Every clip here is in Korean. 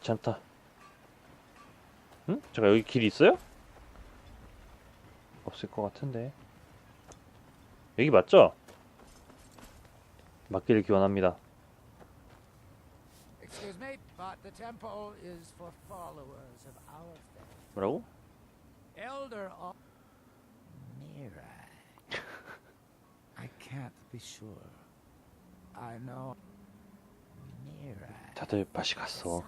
귀찮다. 응? 잠깐 여기 길 있어요? 없을 것 같은데. 여기 맞죠? 맞기를 기원합니다. Excuse me, but the temple is for followers of our faith. 뭐라고? Elder of Mirai. I can't be sure. I know Mirai. 다들 맛이 갔어.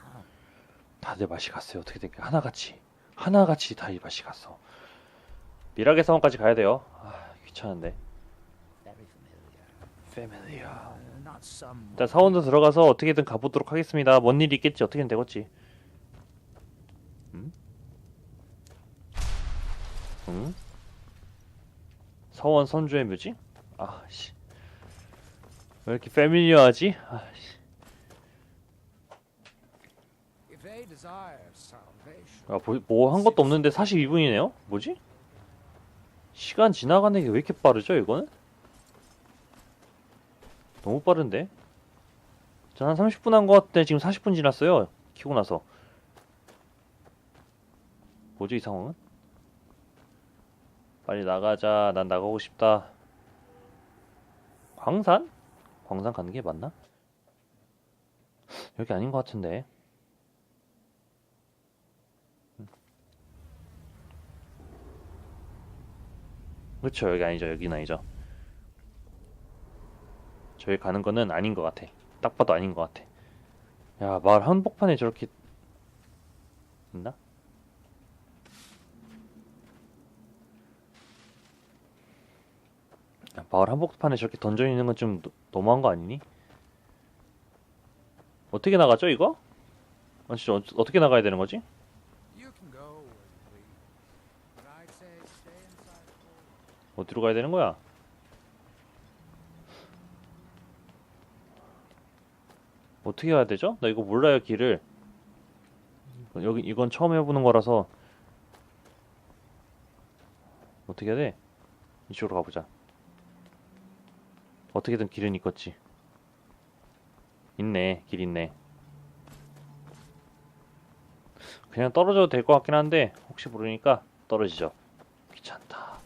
다들 맛이 갔어요. 어떻게 될게 하나같이 하나같이 다 이 맛이 갔어. 미라게 사원까지 가야 돼요. 아 귀찮은데. 일단 사원도 들어가서 어떻게든 가보도록 하겠습니다. 뭔 일이 있겠지 어떻게든 되겠지. 응? 응? 사원 선주의 묘지? 아씨. 왜 이렇게 패밀리어하지? 아씨. 아, 뭐 한 것도 없는데 42분이네요? 뭐지? 시간 지나가는 게 왜 이렇게 빠르죠, 이거는? 너무 빠른데? 전한 30분 한 것 같은데 지금 40분 지났어요. 키고 나서. 뭐죠, 이 상황은? 빨리 나가자. 난 나가고 싶다. 광산? 광산 가는 게 맞나? 여기 아닌 것 같은데. 그쵸 여기 아니죠 여기는 아니죠 저기 가는 거는 아닌 것 같아 딱 봐도 아닌 것 같아 야 마을 한복판에 저렇게 있나? 야, 마을 한복판에 저렇게 던져 있는 건 좀 너무한 거 아니니? 어떻게 나가죠 이거? 아, 진짜 어, 어떻게 나가야 되는 거지? 어디로 가야 되는 거야? 어떻게 가야 되죠? 나 이거 몰라요 길을. 여기 이건 처음 해보는 거라서 어떻게 해야 돼? 이쪽으로 가보자. 어떻게든 길은 있겠지. 있네, 길 있네. 그냥 떨어져도 될 것 같긴 한데 혹시 모르니까 떨어지죠. 귀찮다.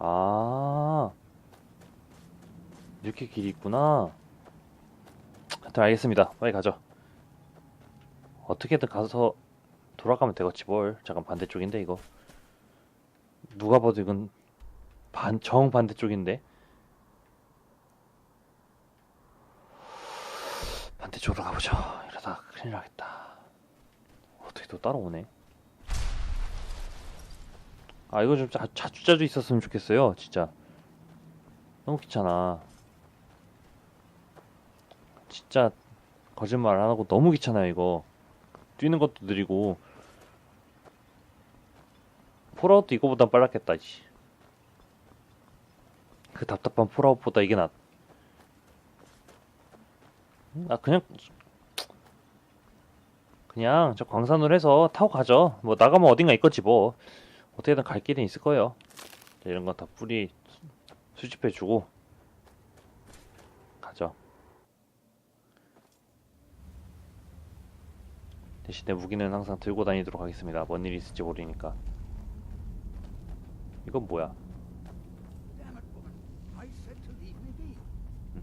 아. 이렇게 길이 있구나. 하여튼 알겠습니다. 빨리 가죠. 어떻게든 가서 돌아가면 되겠지 뭘. 잠깐 반대쪽인데 이거. 누가 봐도 이건 반, 정 반대쪽인데. 반대쪽으로 가보죠. 이러다 큰일 나겠다. 어떻게 또 따라오네 아 이거 좀 자, 자주 자주 있었으면 좋겠어요 진짜 너무 귀찮아 진짜 거짓말 안 하고 너무 귀찮아요 이거 뛰는 것도 느리고 폴아웃도 이거보단 빨랐겠다 씨. 그 답답한 폴아웃보다 이게 낫. 아 그냥 그냥 저 광산으로 해서 타고 가죠. 뭐 나가면 어딘가 있겠지 뭐. 어떻게든 갈 길은 있을 거예요. 자, 이런 거 다 뿌리 수- 수집해주고 가죠. 대신에 무기는 항상 들고 다니도록 하겠습니다. 뭔 일이 있을지 모르니까. 이건 뭐야? Damn it, woman. I said to leave me be.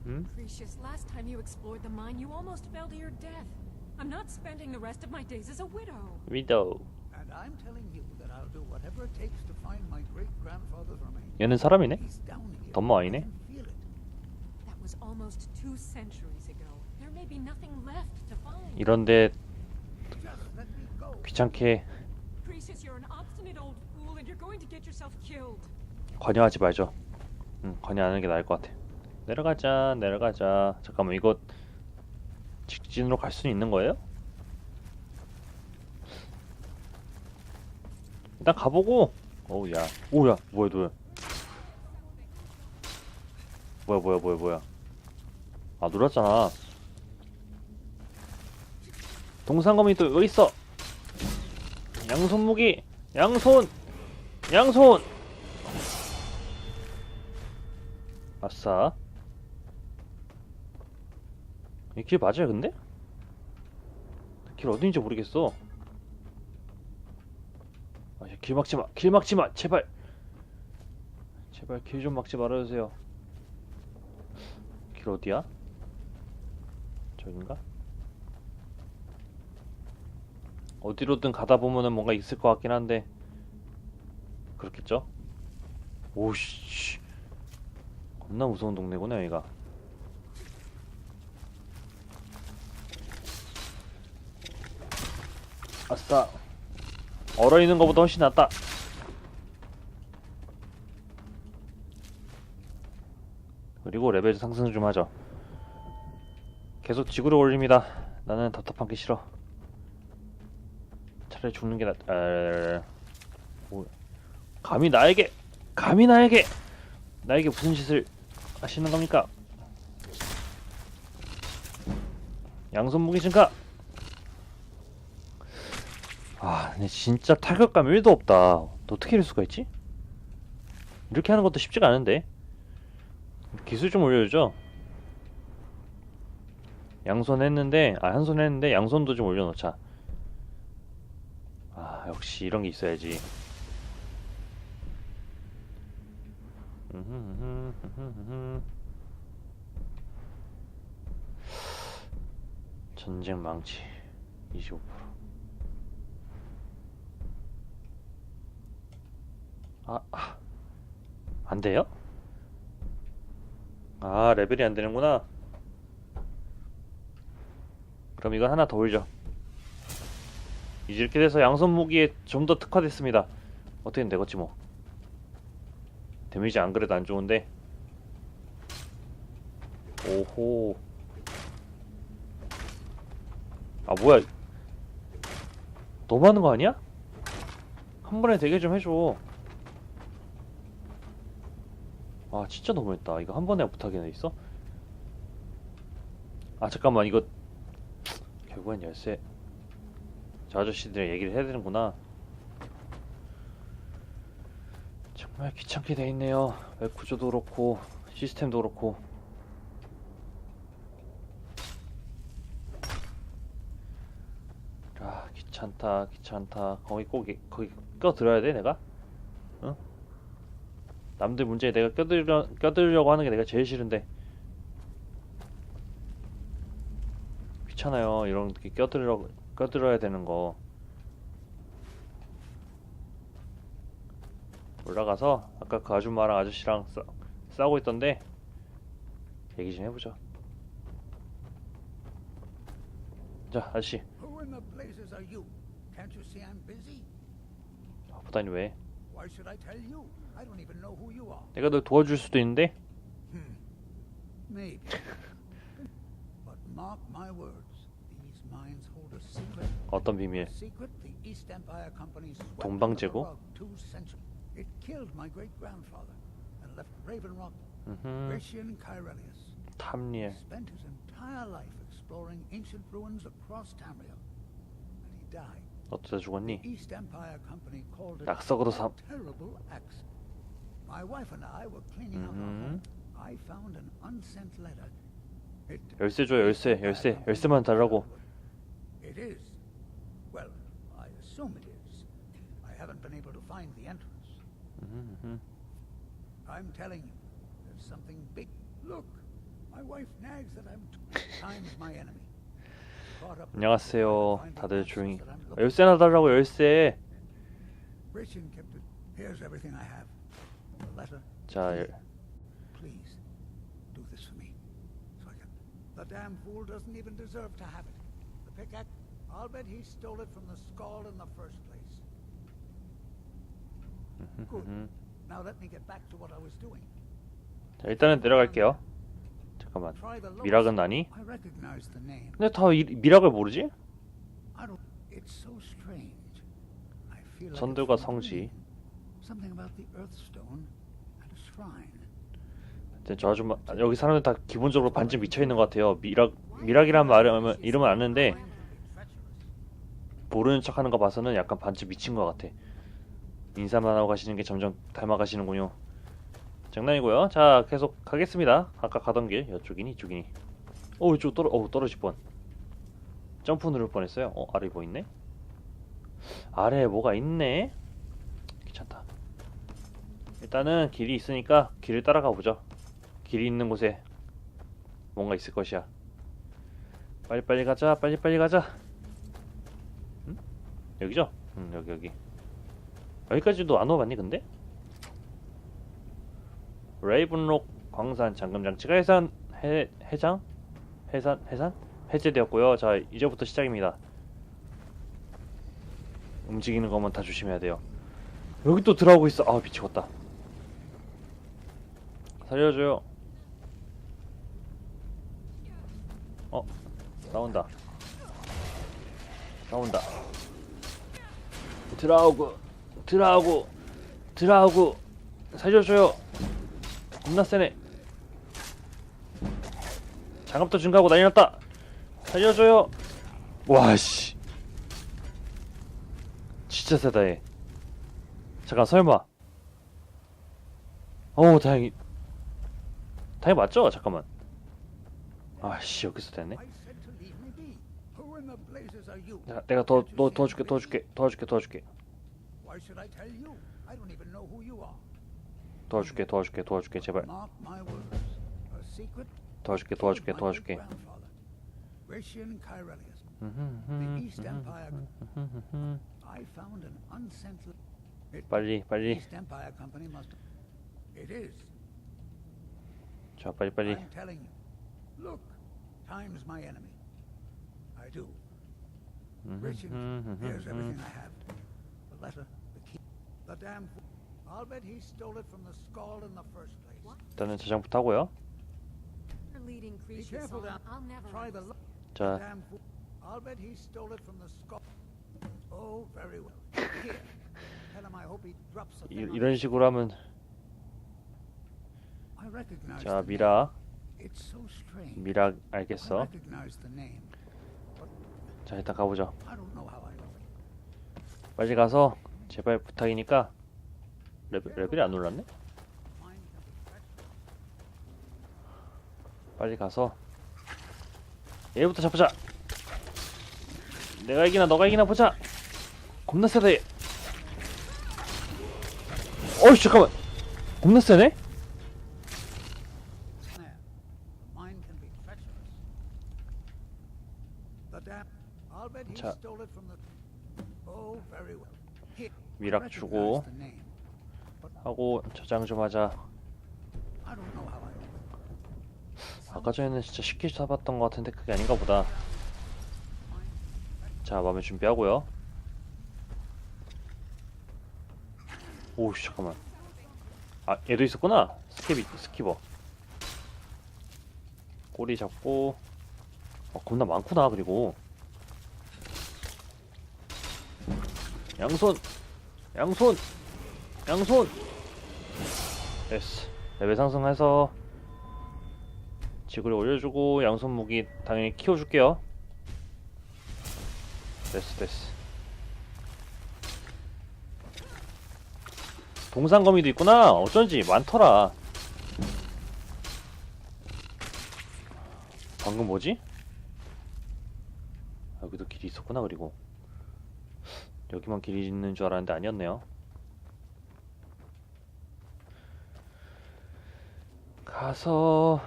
음? Precious, last time you explored the mine, you almost fell to your death. I'm not spending the rest of my days as a widow. 위도우. And I'm telling you that I'll do whatever it takes to find my great grandfather's remains. 얘는 사람이네? He's down here. 덤마와이네? I can feel it. That was almost two centuries ago. There may be nothing left to find. 이런데 Just let me go. 귀찮게 Precious, you're an obstinate old fool, and you're going to get yourself killed. 관여하지 말죠. 응, 관여하는 게 나을 것 같아. 내려가자, 내려가자. 잠깐만, 이거 직진으로 갈 수 있는 거예요? 일단 가보고. 어우, 야. 오야, 뭐야, 뭐야. 뭐야, 뭐야, 뭐야, 뭐야. 아, 놀았잖아. 동상검이 또 여기 있어. 양손 무기, 양손, 양손. 아싸. 이 길 맞아요, 근데? 길 어딘지 모르겠어. 아, 길 막지 마. 길 막지 마. 제발. 제발 길 좀 막지 말아 주세요. 길 어디야? 저긴가? 어디로든 가다 보면은 뭔가 있을 것 같긴 한데 그렇겠죠? 오씨 겁나 무서운 동네구나 여기가 아싸 얼어 있는 것보다 훨씬 낫다. 그리고 레벨 상승 좀 하죠. 계속 지구를 올립니다. 나는 답답한 게 싫어. 차라리 죽는 게 낫... 아... 뭐... 감히 나에게 감히 나에게 나에게 무슨 짓을 하시는 겁니까? 양손 무기 증가 아 근데 진짜 타격감 1도 없다? 어떻게 이럴 수가 있지? 이렇게 하는 것도 쉽지가 않은데. 기술 좀 올려주죠. 양손 했는데 아 한 손 했는데 양손도 좀 올려놓자. 아 역시 이런 게 있어야지. 전쟁 망치. 25% 아, 아, 안 돼요? 아, 레벨이 안 되는구나. 그럼 이거 하나 더 올죠. 이제 이렇게 돼서 양손 무기에 좀 더 특화됐습니다. 어떻게든 되겠지 뭐. 데미지 안 그래도 안 좋은데. 오호. 아 뭐야? 너무 하는 거 아니야? 한 번에 되게 좀 해줘. 아 진짜 너무했다. 이거 한 번에 못하게 있어? 아 잠깐만 이거 결국엔 열쇠. 저 아저씨들 얘기를 해야 되는구나. 정말 귀찮게 돼 있네요. 웹 구조도 그렇고 시스템도 그렇고. 아 귀찮다 귀찮다. 거기 꼭 이- 거기 껴들어야 돼 내가? 응? 남들 문제에 내가 껴들려 껴들려고 하는 게 내가 제일 싫은데. 귀찮아요. 이런 게 껴들려 껴들어야 되는 거. 올라가서 아까 그 아줌마랑 아저씨랑 싸, 싸우고 있던데 얘기 좀 해보죠. 자, 아저씨. Busy? 아, 왜? Why should I tell you? I don't even know who you are. 내가 너 도와줄 수도 있는데 Maybe. but mark my words. These mines hold a secret. 어떤 비밀? Secret the East Empire Company's swept 동방제국? under the rug two centuries. It killed my great grandfather and left Raven Rock, 음, Gratian Kyrelius. 탐리엘. Spent his entire life exploring ancient ruins across Tamriel. And he died. 어쩌다 죽었니? East Empire Company called it 낙석으로 삼. terrible accident. My wife and I were cleaning out our Mhm. home. I found an unsent letter. It 열쇠 줘, 열쇠, 열쇠, 열쇠만 달라고. It is. Well, I assume it is. I haven't been able to find the entrance. 음, 음. I'm telling you, there's something big. Look, my wife nags that I'm two times my enemy. Caught up with 안녕하세요. finding 다들 answers 조용히. that I'm 아, looking 열쇠나 달라고 열쇠. Gratian kept it. Here's everything I have. Letter. 자, Please, do this for me. So I can. The damn fool doesn't even deserve to have it. The pickaxe. I'll bet he stole it from the skull in the first place. Good. 음. Now let me get back to what I was doing. 자, 일단은 내려갈게요. 잠깐만. Try the lowest. 미락은 아니? I recognize the name. 근데 다 이, 미락을 모르지? I don't. It's so strange. I feel like it's from a 성지. dream. Something about the Earthstone 저 아줌마 아, 여기 사람들 다 기본적으로 반쯤 미쳐 있는 것 같아요. 미락 미락이란 말은 이름은 아는데 모르는 척하는 거 봐서는 약간 반쯤 미친 것 같아. 인사만 하고 가시는 게 점점 닮아가시는군요. 장난이고요. 자 계속 가겠습니다. 아까 가던 길 이쪽이니 이쪽이니. 어 이쪽 떨어 어 떨어질 뻔. 점프 누를 뻔했어요. 어 아래 뭐 있네? 아래에 뭐가 있네? 일단은 길이 있으니까 길을 따라가 보죠. 길이 있는 곳에 뭔가 있을 것이야. 빨리빨리 가자. 빨리빨리 가자. 응? 여기죠? 응 여기 여기. 여기까지도 안 와봤니 근데? 레이븐록 광산 잠금 장치가 해산 해 해장 해산 해산 해제되었고요. 자 이제부터 시작입니다. 움직이는 것만 다 조심해야 돼요. 여기 또 들어오고 있어. 아 미치겠다. 살려줘요. 어 나온다. 나온다. 들어오고 들어오고 들어오고 살려줘요. 겁나 세네. 장갑도 증가하고 난리 났다. 살려줘요. 와씨. 진짜 세다 얘. 잠깐 설마. 어 다행히. 다행히 맞죠? 잠깐만. 아씨 여기서 됐네. 야, 내가 더 너 도와줄게 도와줄게? 도와줄게 도와줄게. 도와줄게 도와줄게 도와줄게 제발 도와줄게 도와줄게 도와줄게. 음, 빨리 빨리 I'm telling you. Look, time's my enemy. I do. Richard, here's everything I have. The letter, the key, the damn. fool. I'll bet he stole it from the skull in the first place. What? 일단은 저장부터 하고요 You're leading Be creature careful song. down. I'll never. Try the. understand. lo- 자 Damn fool. I'll bet he stole it from the skull. Oh, very well. Here. Tell him I hope he drops the 이, thing on 이런 식으로 하면 I recognize 자 미라. 미라 알겠어. 자 일단 가보죠. 빨리 가서 제발 부탁이니까 레벨, 레벨이 안 올랐네? 빨리 가서 얘부터 잡자 내가 이기나 너가 이기나 보자 겁나 세다 얘 어이 잠깐만 겁나 세네? There. Mine can be treacherous. The damn. I'll bet he 자. stole it from the. Oh, very well. Recognize 주고. 하고 저장 좀 하자. 아까 전에는 진짜 쉽게 잡았던 것 같은데 그게 아닌가 보다. 자 마음에 준비하고요. 오우 잠깐만. 아 얘도 있었구나. 스키비 스키버 꼬리 잡고. 어, 겁나 많구나 그리고. 양손 양손 양손 됐어 레벨 상승해서 지구를 올려주고 양손 무기 당연히 키워줄게요. 됐어 됐어. 동상거미도 있구나. 어쩐지 많더라. 방금 뭐지? 여기도 길이 있었구나 그리고 여기만 길이 있는 줄 알았는데 아니었네요. 가서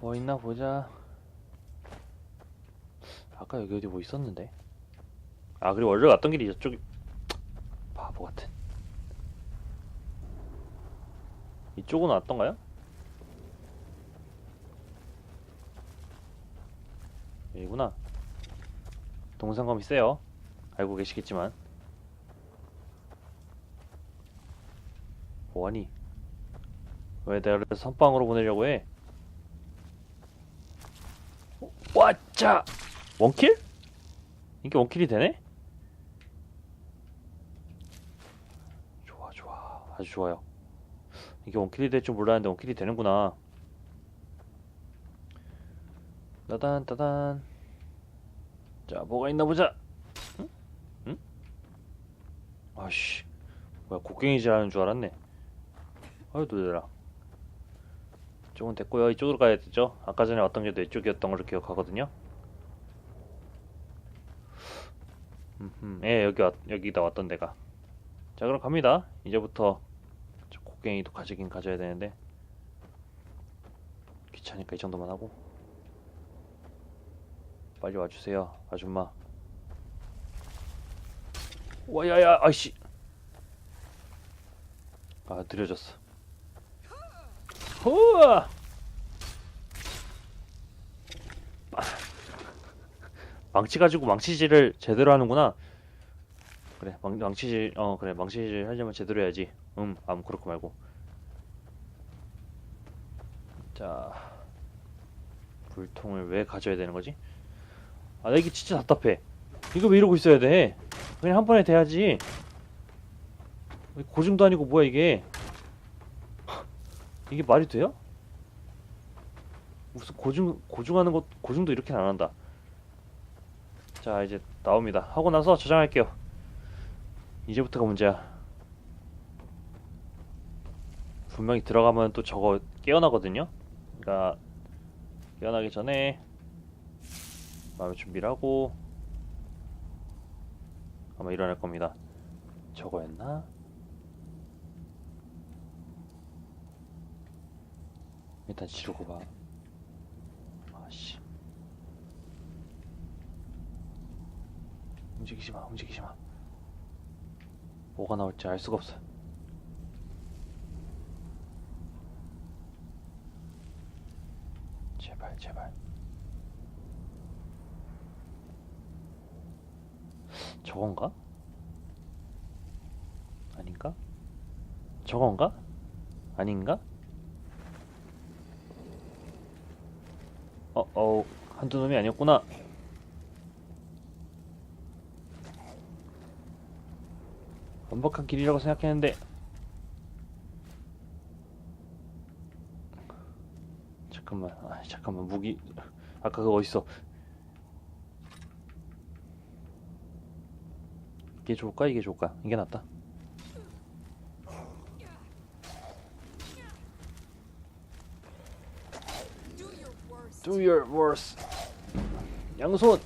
뭐 있나 보자. 아까 여기 어디 뭐 있었는데? 아 그리고 원래 갔던 길이 이쪽이 바보 같은. 이쪽은 왔던가요? 여기구나. 동상검이 세요. 알고 계시겠지만. 뭐하니? 왜 그래서 선빵으로 보내려고 해? 와짜 원킬? 이게 원킬이 되네? 좋아 좋아 아주 좋아요 이게 원킬이 될 줄 몰랐는데 원킬이 되는구나 따단 따단 자 뭐가 있나 보자 응? 응? 아씨 뭐야 곡괭이질 하는 줄 알았네 아유 놀래라 이쪽은 됐고요. 이쪽으로 가야 되죠. 아까 전에 왔던 게 이쪽이었던 걸로 기억하거든요. 음흠. 예, 여기 왔, 여기다 왔던 데가. 자, 그럼 갑니다. 이제부터 저 곡괭이도 가지긴 가져야 되는데 귀찮으니까 이 정도만 하고 빨리 와주세요, 아줌마. 와야야, 아이씨. 아, 느려졌어. 우와! 망치 가지고 망치질을 제대로 하는구나. 그래, 망, 망치질, 어, 그래, 망치질 하려면 제대로 해야지. 음, 아무 그렇고 말고. 자, 불통을 왜 가져야 되는 거지? 아, 나 이게 진짜 답답해. 이거 왜 이러고 있어야 돼? 그냥 한 번에 돼야지. 고증도 아니고 뭐야 이게? 이게 말이 돼요? 무슨 고증 고증하는 것 고증도 이렇게 안 한다. 자 이제 나옵니다. 하고 나서 저장할게요. 이제부터가 문제야. 분명히 들어가면 또 저거 깨어나거든요. 그러니까 깨어나기 전에 마음의 준비를 하고 아마 일어날 겁니다. 저거였나? 일단 지르고 봐. 아씨. 움직이지 마, 움직이지 마. 뭐가 나올지 알 수가 없어. 제발, 제발. 저건가? 아닌가? 저건가? 아닌가? 어, 어, 한두 놈이 아니었구나. 완벽한 길이라고 생각했는데. 잠깐만, 아, 잠깐만, 무기. 아까 그거 어딨어? 이게 좋을까? 이게 좋을까? 이게 낫다. Do your worst. Do your worst. 양손.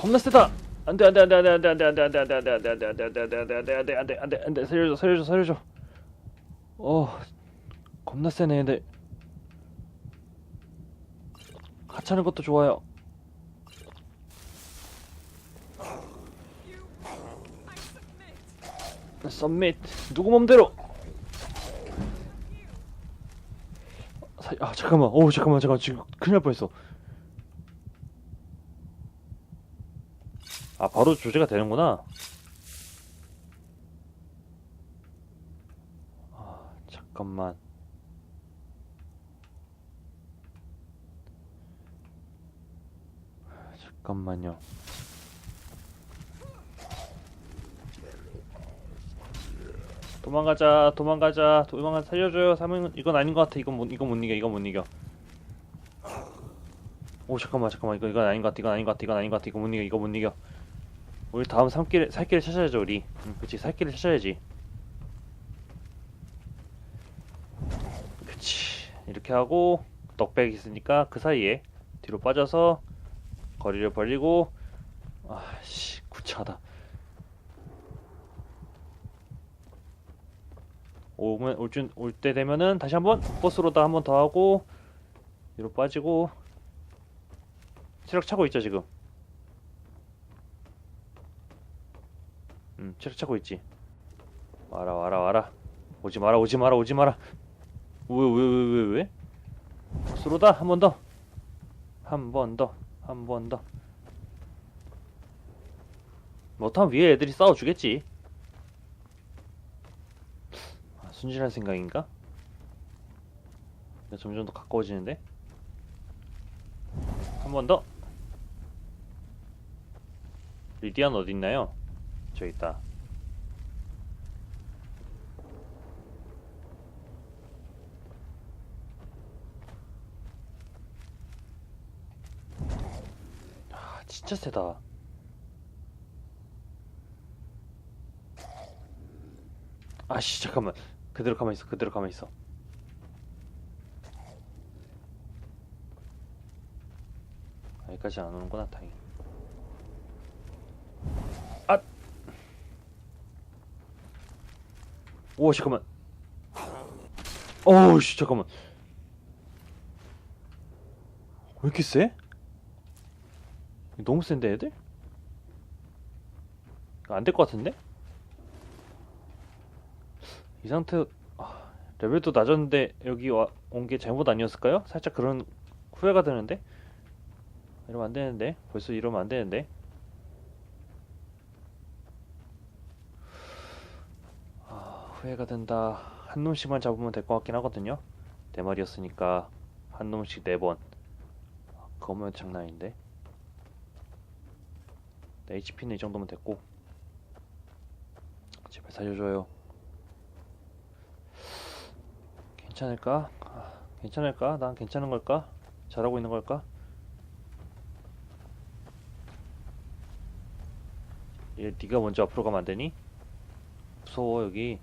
겁나 세다. 안돼 안돼 안돼 안돼 안돼 안돼 안돼 안돼 안돼 안돼 안돼 안돼 안돼 안돼 안돼 안돼 안돼 안돼 안돼 살려줘 살려줘 살려줘. 어 겁나 세네 얘들. 하찮은 것도 좋아요. 썸밋 누구 맘대로. 사, 아 잠깐만. 오 잠깐만 잠깐 지금 큰일 날 뻔했어. 아 바로 조제가 되는구나. 아 잠깐만. 잠깐만요. 도망가자, 도망가자, 도망가 살려줘요. 사명 이건 아닌 것 같아. 이건 못, 이건 못 이겨, 이건 못 이겨. 오 잠깐만, 잠깐만, 이거 이건 아닌 것 같아. 이건 아닌 것 같아. 이건 아닌 것 같아. 이거 못 이겨, 이거 못 이겨. 우리 다음 살길 살길을 찾아야죠, 우리. 응, 그렇지, 살길을 찾아야지. 그렇지. 이렇게 하고 넉백 있으니까 그 사이에 뒤로 빠져서 거리를 벌리고 아씨 구차하다. 오면 올줄 올때 되면은 다시 한번 버스로다 한번 더 하고 뒤로 빠지고 체력 차고 있죠 지금. 음 체력 차고 있지. 와라 와라 와라. 오지 마라 오지 마라 오지 마라. 왜 왜 왜 왜 왜? 버스로다 한 번 더. 한 번 더. 한 번 더. 못하면 위에 애들이 싸워주겠지. 아, 순진한 생각인가? 근데 점점 더 가까워지는데? 한 번 더! 리디안 어딨나요? 저기 있다. 아, 진짜 세다. 아씨, 잠깐만. 그대로 가만히 있어 그대로 가만히 있어 여기까지 안 오는구나 다행히 아! 오 잠깐만 오우씨 잠깐만 왜 이렇게 세? 너무 센데 애들? 안 될 것 같은데? 이 상태 아, 레벨도 낮았는데 여기 온 게 잘못 아니었을까요? 살짝 그런 후회가 드는데? 이러면 안 되는데? 벌써 이러면 안 되는데? 아, 후회가 된다. 한 놈씩만 잡으면 될 것 같긴 하거든요. 네 마리였으니까 한 놈씩 네번. 그거면 장난 아닌데 내 HP는 이 정도면 됐고. 제발 살려줘요 괜찮을까? 아, 괜찮을까? 난 괜찮은 걸까? 잘하고 있는 걸까? 얘 네가 먼저 앞으로 가면 안 되니? 무서워 여기